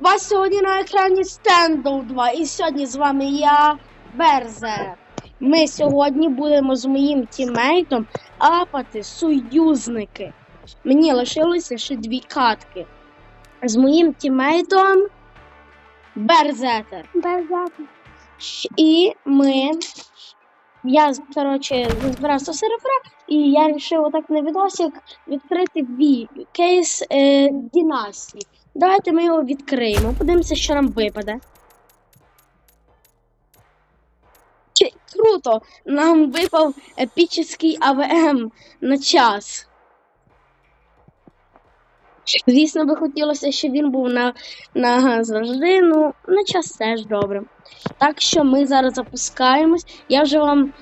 Вас сьогодні на екрані Стендов 2. І сьогодні з вами я, Берзе. Ми сьогодні будемо з моїм тімейтом апати союзники. Мені лишилося ще дві катки. З моїм тімейтом Берзетер. Беззапно. І ми. Я, коротше, збирався сервера, і я вирішив отак на відосик відкрити ві... кейс е, Дінастії. Давайте ми його відкриємо. Подивимося, що нам випаде. Чи, круто! Нам випав епічний АВМ на час. Звісно, би хотілося, щоб він був на, на завжди, ну, на час теж добре. Так що ми зараз запускаємось. Я вже вам.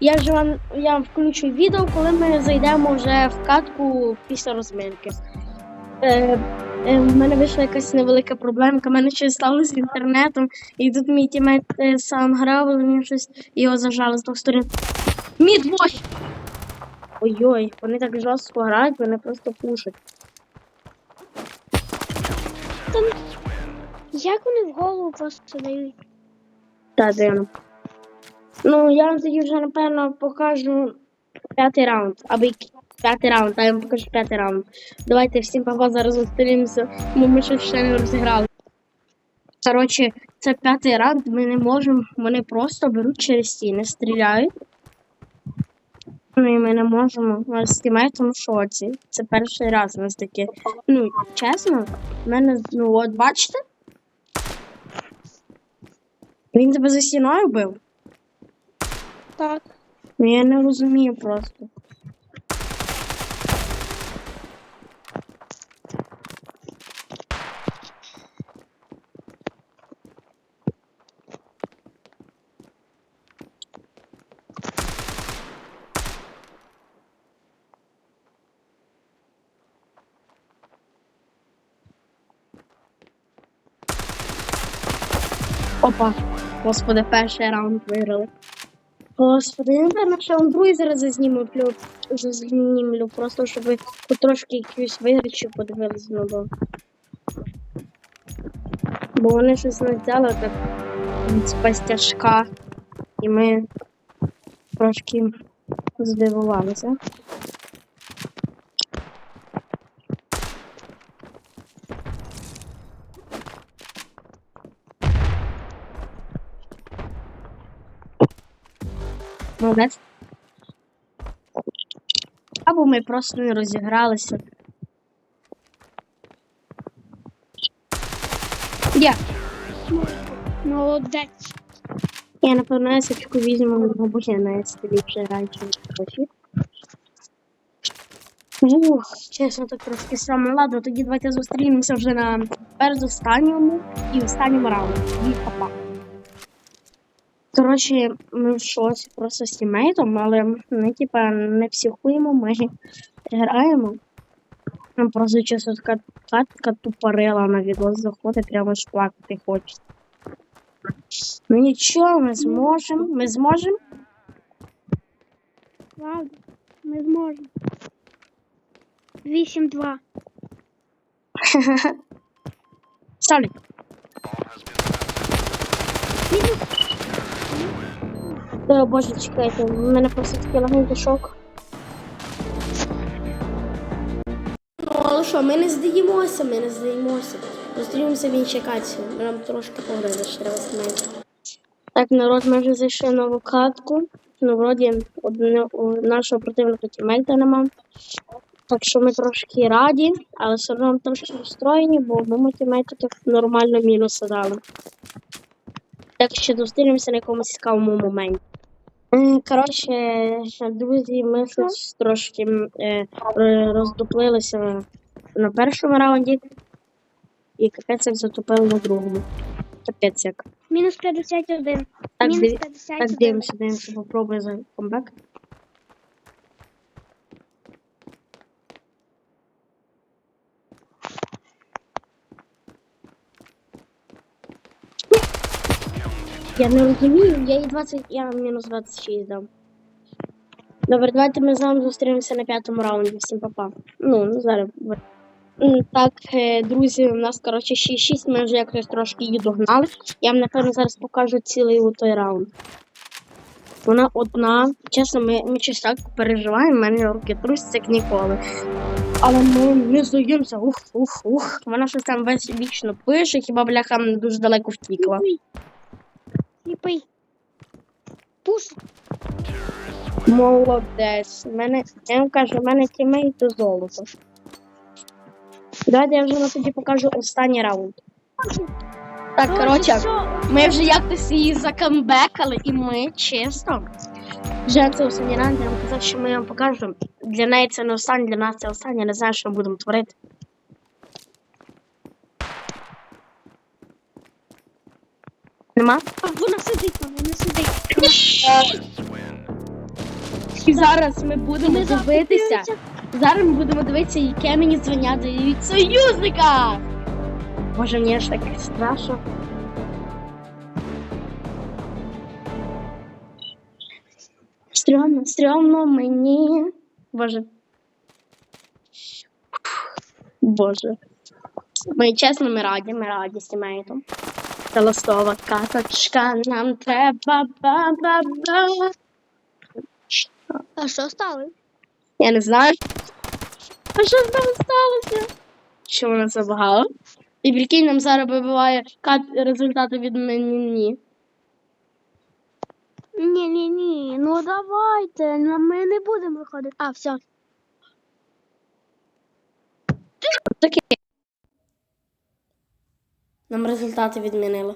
Я вже вам я вам включу відео, коли ми зайдемо вже в катку після розминки. Е, е, в мене вийшла якась невелика проблемка. У мене щось сталося з інтернетом, і тут мій тімейт е, сам грав, але мені щось його зажало з двох сторін. Мід бой! Ой-ой, вони так жорстко грають, вони просто пушать. Як вони в голову просто дають? Та дивно. Ну, я вам тоді вже, напевно, покажу п'ятий раунд. Або п'ятий раунд, а я вам покажу п'ятий раунд. Давайте всім папа зараз зустрінемося, бо ми ще ще не розіграли. Коротше, це п'ятий раунд, ми не можемо, вони просто беруть через стіни, стріляють. Ну і ми не можемо. Нас тімейтом в шоці. Це перший раз у нас таке. Ну, чесно, в мене, ну от бачите? Він тебе за стіною бив? Так. Ну я не розумію просто. Опа. Господи, перший раунд виграли. Господи, я напевно, що вам другий зараз зазнімлю, зазнімлю, просто щоб ви якісь виграчу подивилися, знову. бо. Вони щось не взяли так з пастяжка, і ми трошки здивувалися. Молодець. Або ми просто не розігралися. Я. Молодець. Я напевно есочку візьму, бо я на есці ліпше граю, профі. Ух, чесно, так трошки саме. Ладно, тоді давайте зустрінемося вже на передостанньому і останньому раунді. Папа. Коротше, ми в шоці просто з тімейтом, але ми, типа, не психуємо, ми граємо. Нам просто чесно така катка тупорила на відос заходить, прямо аж плакати хочеться. Ну нічого, ми зможемо, ми зможемо. Ладно. Ми зможемо. 8-2. Ставлю. О, боже, чекайте, в мене просто такий легенький шок. Ну, але що, ми не здаємося, ми не здаємося. Зустрінемося в іншій каці. Нам трошки що треба знайти. Так, народ, ми вже зайшли в нову катку. Ну, вроді, одне, у нашого противника тімейта нема. Так що ми трошки раді, але все одно трошки розстроєні, бо ми тімейту так нормально мінуси дали. Так що зустрінемося на якомусь цікавому моменті. Коротше, друзі, ми щось трошки е, роздуплилися на першому раунді і капець як затупили на другому. Капець як. Мінус 51. Так, Мінус диві- 51. так дивимося, дивимося, попробуй за комбек. Я не розумію, я їй 20, я мінус 26 дам. Добре, давайте ми з вами зустрінемося на п'ятому раунді. Всім па-па. Ну, ну зараз. Так, е, друзі, у нас, коротше, 6-6, ми вже якось трошки її догнали. Я вам, напевно, зараз покажу цілий той раунд. Вона одна. Чесно, ми, ми щось так переживаємо, в мене руки трусяться як ніколи. Але ми не здаємося. Ух, ух, ух. Вона щось там весь вічно пише, хіба бляха не дуже далеко втікла. Сліпий. Пуш. Молодець. Мене, я вам кажу, в мене тімейт то золото. Давайте я вже вам тоді покажу останній раунд. Так, коротше, ми вже якось її закамбекали, і ми чесно. Вже це останній раунд, я вам казав, що ми вам покажемо. Для неї це не останній, для нас це останнє, я не знаю, що ми будемо творити. Нема? А, вона сидить там, вона сидить. І зараз ми будемо дивитися. Зараз ми будемо дивитися, яке мені дзвонять від союзника. Боже, мені аж так страшно. Стрьомно, стрьомно мені. Боже. Боже. Ми чесно, ми раді, ми раді. Це ластова каточка, нам треба ба-ба-ба. А що стало? Я не знаю. А що з нами сталося? Що вона забагала? І прикинь, нам зараз вибиває кат результати від мені. Ні, ні, ні. Ну давайте. Ми не будемо виходити. А, все. Нам результати відмінили.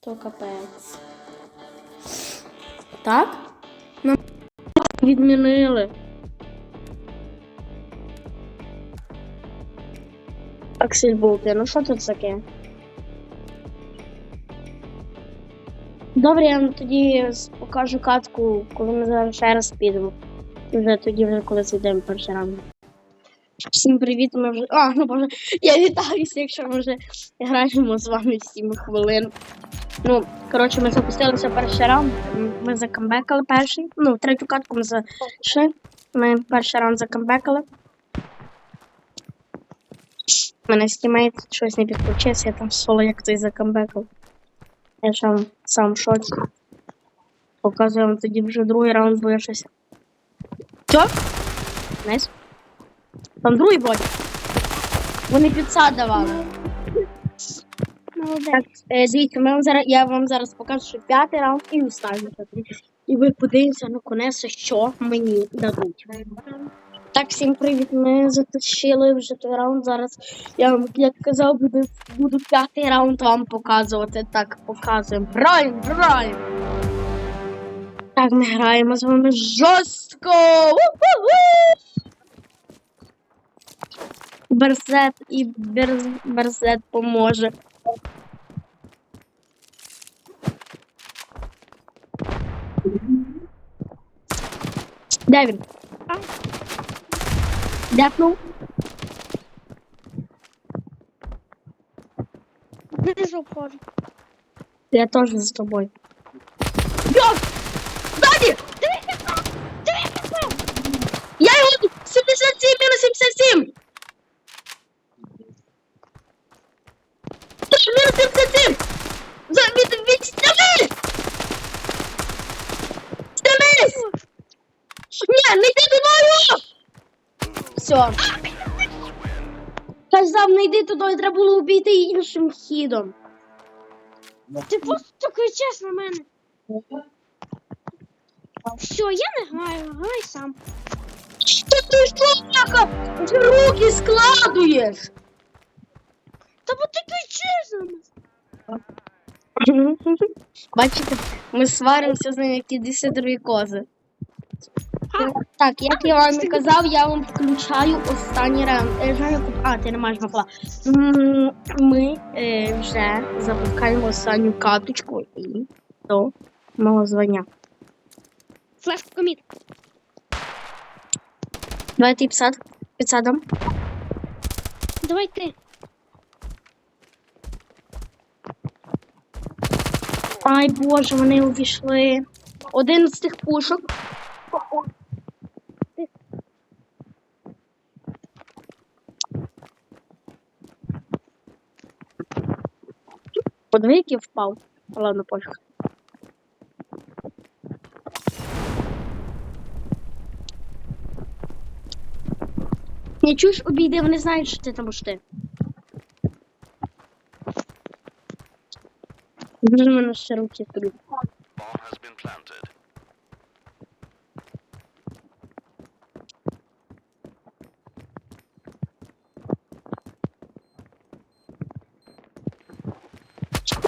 То капець. Так? Нам відмінили. Аксель Болти, ну що тут таке? Добре, я вам тоді покажу катку, коли ми зараз ще раз підемо. Вже тоді, вже коли зайдемо перший раунд. Всім привіт, ми вже. А, ну боже, я вітаюся, якщо ми вже граємо з вами 7 хвилин. Ну, коротше, ми запустилися перший раунд. Ми закамбекали перший. Ну, третю катку ми зайшли. Ми перший раунд закамбекали. У мене стімейт щось не підключився, я там соло як той закамбекав. Я сам в шоці. Показую вам тоді вже другий раунд, бо я щось. Що? Найс. Там другий боді. Вони підсад давали. Молодець. Так, е, дивіться, ми вам зараз, я вам зараз покажу, що п'ятий раунд і останній. І ви подивіться на конець, що мені дадуть. Так, всім привіт. Ми затащили вже той раунд. Зараз я вам, як казав, буду, буду п'ятий раунд вам показувати. Так, показуємо. Граємо, граємо. Так, ми граємо з вами жорстко. У-ху-ху! Берзет і берз, берзет поможе. Де він? Дякнув. Знизу входжу. Я теж з тобою. Йо! Ззаді! Я його 77 мінус 77! Мінус 77! За від! Ні, не йди туди! Все. Казав, не йди туди, треба було обійти іншим хідом. Ти просто кричиш на мене. Все, я не граю, грай сам. Що ти що, бляха? Руки складуєш? Та бо ти кричиш на мене. Бачите, ми сваримося з ним, як і десятрові кози. Так, як я вам і казав, я вам включаю останній раунд. Е, Женя, А, ти не маєш бабла. М, Ми е, вже запускаємо останню каточку і до мого звання. Флеш коміт. Давайте підсад. Підсадом. Давай ти. Ай боже, вони увійшли. Один з тих пушок. Подиви, який впав. Ладно, пофіг. Не чуєш, обійди, вони знають, що ти там ти. Bomb has been planted.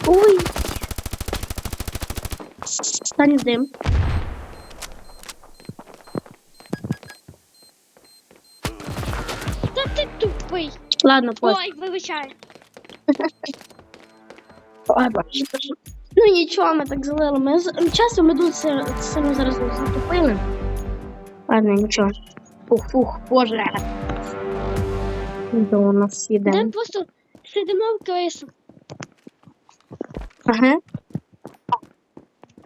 Ой. Стань дим. Та ти тупий. Ладно, пофіг. Ой, вибачай. Ну нічого, ми так залили. Ми ми дуже си- зараз затопили. Ладно, нічого. Фух, фух, боже. До у нас Де іде. просто сидимо в КС. Ага.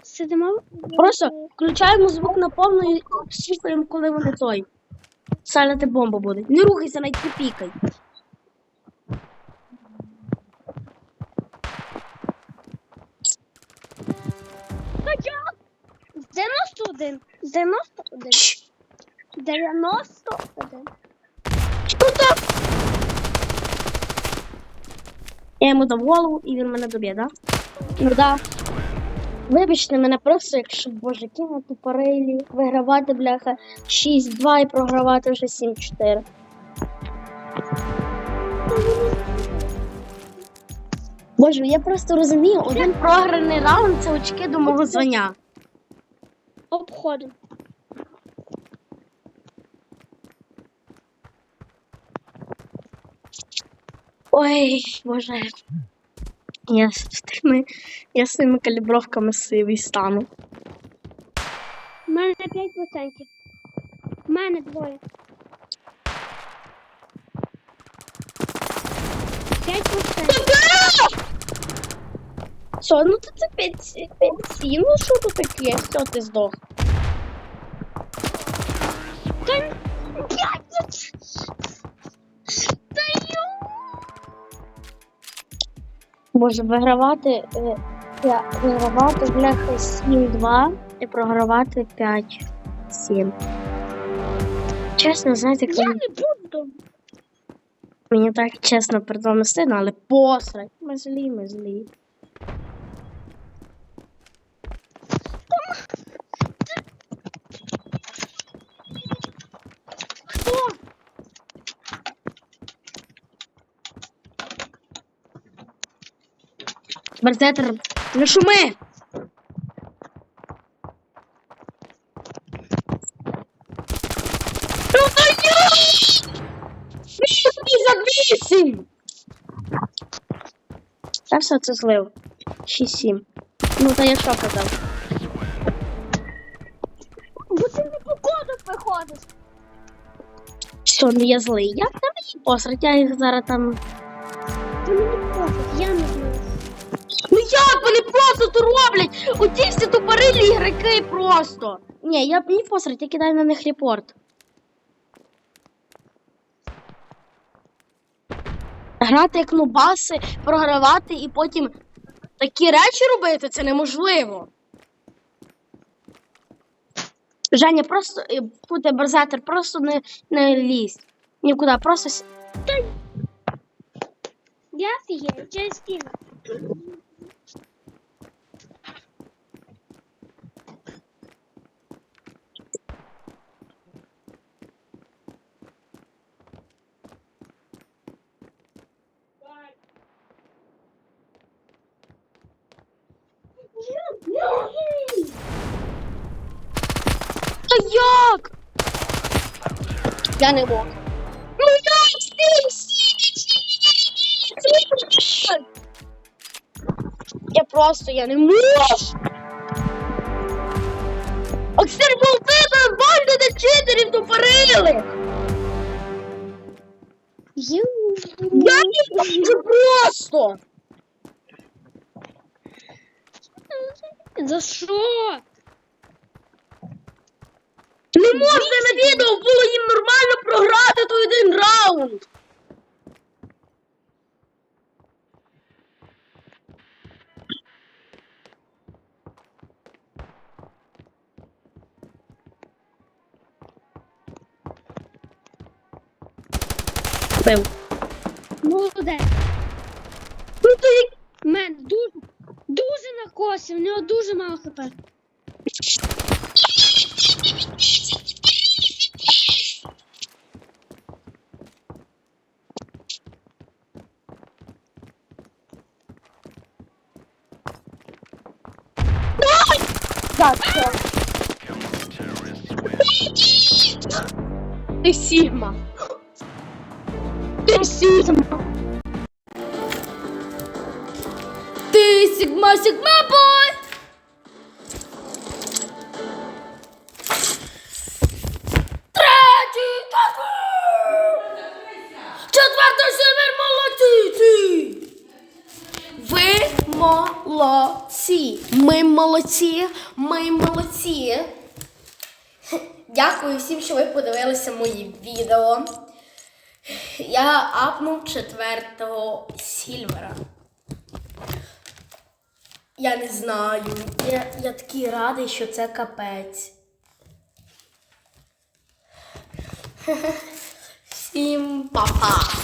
Сидимо. Просто включаємо звук на повну і слухаємо, коли вони той. Саляти бомба буде. Не рухайся, навіть не пікай. 91. 91. Чш. 91. Що так? Я йому дав голову і він мене доб'є, да? Ну да. Вибачте мене просто, якщо боже, кинути парилі, вигравати, бляха, 6-2 і програвати вже 7-4. Боже, я просто розумію, один програний раунд це очки до мого звання. Обходимо. Ой, боже. Я з тими, я з цими калібровками сивий стану. У мене 5%. У мене двоє. 5%. Що, ну то це 5 7 ну що тут таке? Все, ти здох. Може вигравати, е, я, вигравати бляха 7-2 і програвати 5-7. Чесно, знаєте, Я не буду. мені так чесно притомно стидно, але посрать. Ми злі, ми злі. Берзетер, не шуми! Вісім! Та все це злив. 6-7. Ну та я що казав? Бо ти не по коду приходиш. Що, ну я злий? Я тебе їх посрать, я їх зараз там. Ти мені пофіг, я не Ну вони просто то роблять? Оті всі тупорилі ігроки просто. Ні, я б не посрать, я кидаю на них репорт. Грати як нубаси, програвати і потім такі речі робити це неможливо. Женя, просто е, буде берзатер, просто не, не лізь. Нікуди, просто Я офігею, через стіну. Та як? Я не можу. Ну як стій. Я просто я не можу. Оксир Болтина, бальди де читерів тупорили. Я не можу просто. За що? не можна на відео було їм нормально програти той один раунд. Пив. де? Ну то як... Мен дуже, дуже накосив, в нього дуже мало хп. Так, так. Ти Сігма. Ти Сігма. Ти Сігма, Сігма бой! Третій такий! Четвертий север молодці! Молодці! Ми молодці! Ми молодці! Дякую всім, що ви подивилися мої відео. Я апнув четвертого сільвера. Я не знаю. Я, я такий радий, що це капець. Всім па-па!